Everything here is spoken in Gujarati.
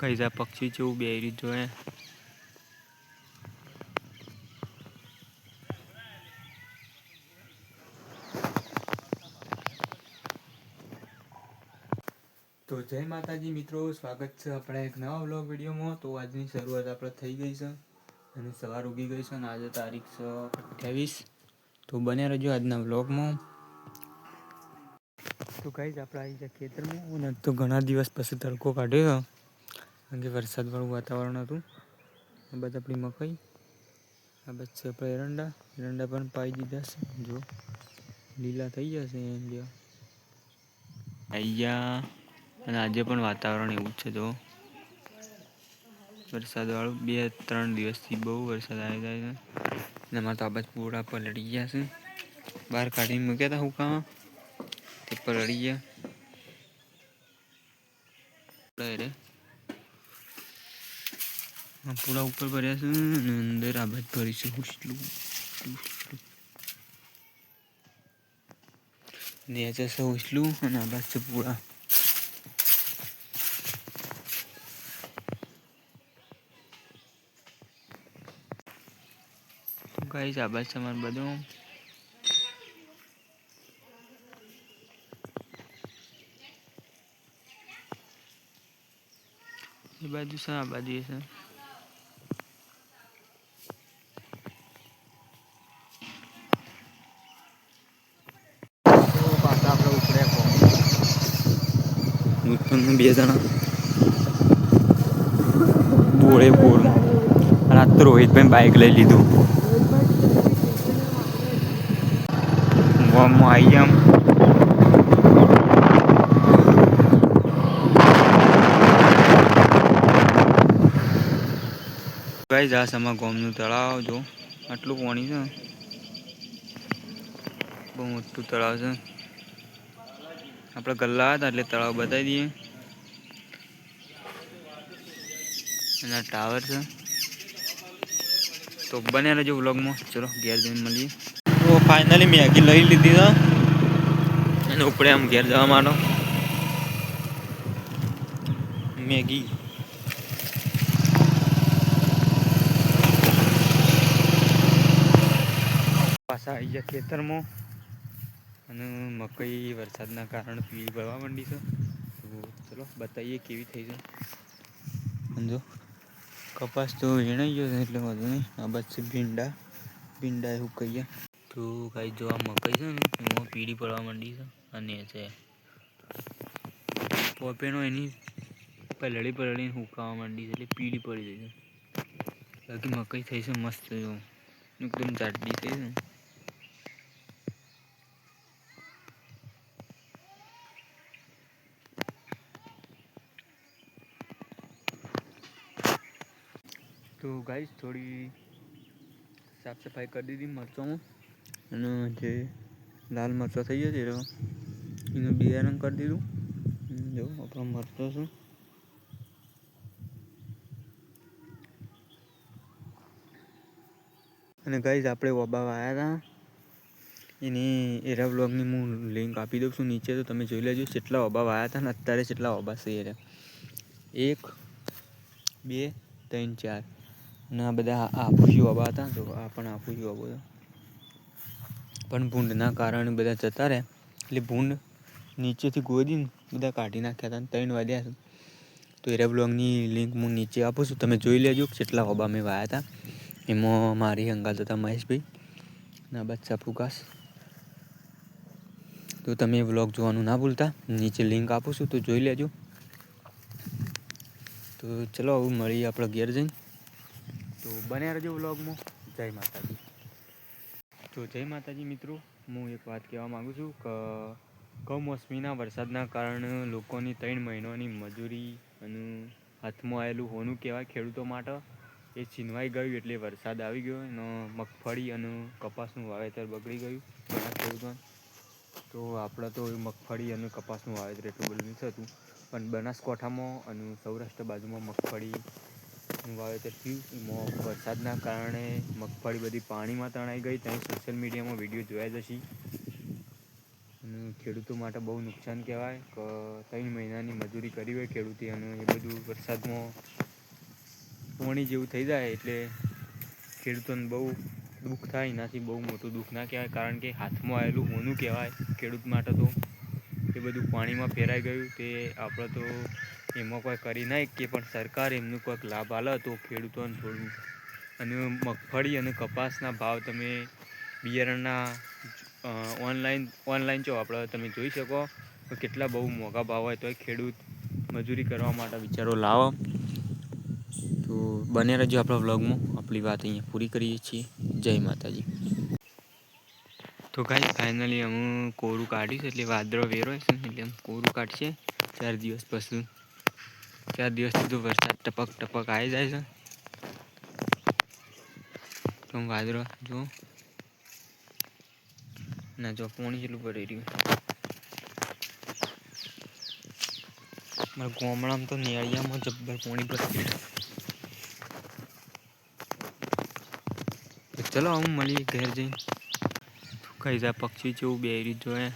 કઈ જા પક્ષી જેવું બે રીત જોયે તો જય માતાજી મિત્રો, સ્વાગત છે આપણા એક નવા વ્લોગ વિડીયોમાં. તો આજની શરૂઆત આપણે થઈ ગઈ છે અને સવાર ઉગી ગઈ છે અને આજે તારીખ છે અઠ્યાવીસ. તો બન્યા રહેજો આજના વ્લોગમાં તો ગાઈઝ આપણે આવી ગયા ખેતરમાં. અને તો ઘણા દિવસ પછી તડકો કાઢ્યો કારણ કે વરસાદવાળું વાતાવરણ હતું. આ બધા આપણી મકાઈ, આ છે આપણે એરંડા. એરંડા પણ પાઈ દીધા છે. જો, લીલા થઈ જશે એમ આવી ગયા. અને આજે પણ વાતાવરણ એવું જ છે, જો. વરસાદવાળું બે, ત્રણ દિવસથી બહુ વરસાદ આવી જાય છે. અને અમારા તો આ બાજુ પૂરા પલળી ગયા છે. બહાર કાઢીને મૂક્યા હતા હુકામાં. તે પલળી ગયા. રે પૂરા ઉપર ભર્યા છે અને અંદર આ બાજુ ભરીશું હુસલું નીચે છે હુસલું અને આ બાજુ છે પૂરા ગાઈસ, આ બાજુ તમારું બધું એ બાજુ છે, આ બાજુ છે. નૂતન બે જણા. બોળે બોળ. રાત રોહિત રોહિતભાઈ બાઇક લઈ લીધું. વમ આવી જામ ગાઈઝ આ સમા ગોમનું તળાવ. જો, આટલું પાણી છે. બહુ મોટું તળાવ છે. આપણે ગલ્લા હતા એટલે તળાવ બતાવી દઈએ. એના ટાવર છે. તો બને રહેજો વ્લોગમાં ચલો, ઘેર જઈને મળીએ. તો ફાઇનલી મેગી લઈ લીધી છે. અને ઉપડે આમ ઘેર જવા માંડો. મેગી. પાછા આવી ગયા ખેતરમાં. અને મકઈ વરસાદના કારણે પીળી ભરવા માંડી છે. તો ચલો, બતાવીએ કેવી થઈ છે. સમજો? કપાસ તો વીણાઈ ગયો છે એટલે વાંધો નહીં. આ બસ છે ભીંડા. ભીંડા એવું કહીએ તો કાંઈ જો આ મકાઈ છે ને, એમાં પીળી પડવા માંડી છે અને છે પોપેનો એની પલળી પલળીને હુકાવા માંડી છે એટલે પીળી પડી ગઈ છે. બાકી મકાઈ થઈ છે મસ્ત, જો એકદમ જાડી થઈ છે. તો ગાઈસ થોડી સાફ સફાઈ કરી દીધી મરચાંમાં અને જે લાલ મરચાં થઈ જશે તો એનું બિયારણ કરી દીધું. જો, આપણો મરચો છે. અને ગાઈઝ આપણે ઓબા આવ્યા હતા એની એરા બ્લોગની હું લિંક આપી દઉં છું નીચે, તો તમે જોઈ લેજો કેટલા ઓબા આવ્યા હતા ને અત્યારે કેટલા ઓબા છે એક, બે, ત્રણ, ચાર. આ બધા આફુસી ઓબા હતા તો આ પણ આપું ઓબો હતો પણ ભૂંડના કારણે બધા જતા રહ્યા. એટલે ભૂંડ નીચેથી ગોદીને બધા કાઢી નાખ્યા હતા ત્રણ વાગ્યા છે તો એરા બ્લોગની લિંક હું નીચે આપું છું. તમે જોઈ લેજો કેટલા ઓબા મેં વાયા હતા. એમાં મારી અંગાત હતા મહેશભાઈ. ના બચ્ચા આપણું તો તમે વ્લોગ જોવાનું ના ભૂલતા. નીચે લિંક આપું છું, તો જોઈ લેજો. તો ચલો, હવે મળીએ આપણે ઘેર જઈને. તો બન્યા રહેજો વ્લોગમાં. જય માતાજી. તો જય માતાજી મિત્રો, હું એક વાત કહેવા માગું છું કે કમોસમીના વરસાદના કારણે લોકોની ત્રણ મહિનાની મજૂરી અને હાથમાં આવેલું હોનું કહેવાય ખેડૂતો માટે એ છીનવાઈ ગયું એટલે વરસાદ આવી ગયો અને મગફળી અને કપાસનું વાવેતર બગડી ગયું ઘણા ખેડૂતોને. તો આપણે તો મગફળી અને કપાસનું વાવેતર એટલું બધું નથી થતું. પણ બનાસકાંઠામાં અને સૌરાષ્ટ્ર બાજુમાં મગફળીનું વાવેતર થયું. એમાં વરસાદના કારણે મગફળી બધી પાણીમાં તણાઈ ગઈ. ત્યાં સોશિયલ મીડિયામાં વીડિયો જોયા અને અને ખેડૂતો માટે બહુ નુકસાન કહેવાય કે ત્રણ મહિનાની મજૂરી કરી હોય ખેડૂતે અને એ બધું વરસાદમાં પોણી જેવું થઈ જાય એટલે ખેડૂતોને બહુ દુઃખ થાય. એનાથી બહુ મોટું દુઃખ ના કહેવાય. કારણ કે હાથમાં આવેલું હોનું કહેવાય ખેડૂત માટે તો. એ બધું પાણીમાં ફેરાઈ ગયું. તે આપણે તો એમાં કોઈ કરી ના કે પણ સરકાર એમનું કોઈક લાભ આલે તો ખેડૂતોને થોડું. અને મગફળી અને કપાસના ભાવ તમે બિયારણના ઓનલાઈન ઓનલાઈન જો આપણે તમે જોઈ શકો તો કેટલા બહુ મોંઘા ભાવ હોય તોય ખેડૂત મજૂરી કરવા માટે વિચારો લાવો. તો બને રહેજો આપણા વ્લોગમાં. આપણી વાત અહીંયા પૂરી કરીએ છીએ. જય માતાજી. તો કાંઈ ફાઇનલી અમે કોરું કાઢ્યું એટલે વાદળો વેરો છે એટલે કોરું કાઢશે ચાર દિવસ પછી. ચાર દિવસથી તો વરસાદ ટપક ટપક આવી જાય છે. તો વાદરો જો ના, જો પોણી જેટલું પડી રહ્યું. મારા ગામડામાં તો નેળિયામાં જબ્બર પોણી પડી ચલો હું મળીએ ઘેર જઈને. કઈ જાય પક્ષી જેવું બે રીત જોઈએ